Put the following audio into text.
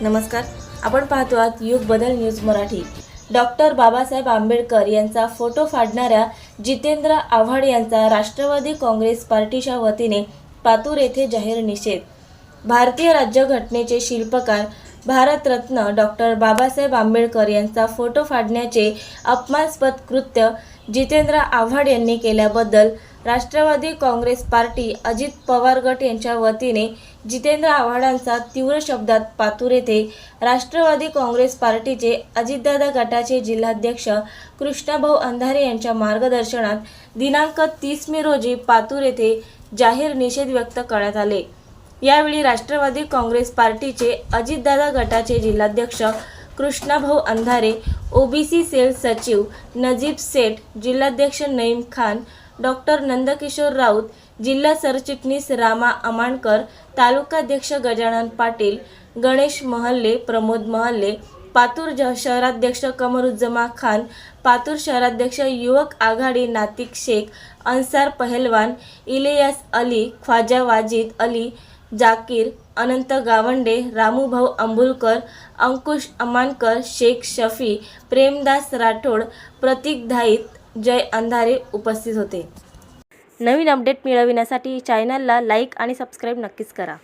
नमस्कार. आपण पाहतो आहात युग बदल न्यूज मराठी. डॉक्टर बाबासाहेब आंबेडकर यांचा फोटो फाडणाऱ्या जितेंद्र आव्हाड यांचा राष्ट्रवादी काँग्रेस पार्टीच्या वतीने पातूर येथे जाहीर निषेध. भारतीय राज्यघटनेचे शिल्पकार भारतरत्न डॉक्टर बाबासाहेब आंबेडकर यांचा फोटो फाडण्याचे अपमानास्पद कृत्य जितेंद्र आव्हाड यांनी केल्याबद्दल राष्ट्रवादी काँग्रेस पार्टी अजित पवार गट यांच्या वतीने जितेंद्र आव्हाडांचा तीव्र शब्दात पातूर येथे राष्ट्रवादी काँग्रेस पार्टीचे अजितदादा गटाचे जिल्हाध्यक्ष कृष्णाभाऊ अंधारे यांच्या मार्गदर्शनात दिनांक तीस मे रोजी पातूर येथे जाहीर निषेध व्यक्त करण्यात आले. यावेळी राष्ट्रवादी काँग्रेस पार्टीचे अजितदादा गटाचे जिल्हाध्यक्ष कृष्णाभाऊ अंधारे ओबीसी सेल सचिव नजीब सेठ जिल्हाध्यक्ष नईम खान डॉक्टर नंदकिशोर राऊत जिल्हा सरचिटणीस रामा अमानकर तालुकाध्यक्ष गजानन पाटील गणेश महल्ले प्रमोद महल्ले पातूर शहराध्यक्ष कमरुज्जमा खान पातूर शहराध्यक्ष युवक आघाडी नातिक शेख अन्सार पहलवान इलियास अली ख्वाजा वाजिद अली जाकीर अनंत गावंडे रामूभाऊ अंबुलकर अंकुश अमानकर शेख शफी प्रेमदास राठोड प्रतीक धाईत जय अंधारे उपस्थित होते. नवीन अपडेट मिळविण्यासाठी चॅनलला लाईक आणि सबस्क्राईब नक्कीच करा.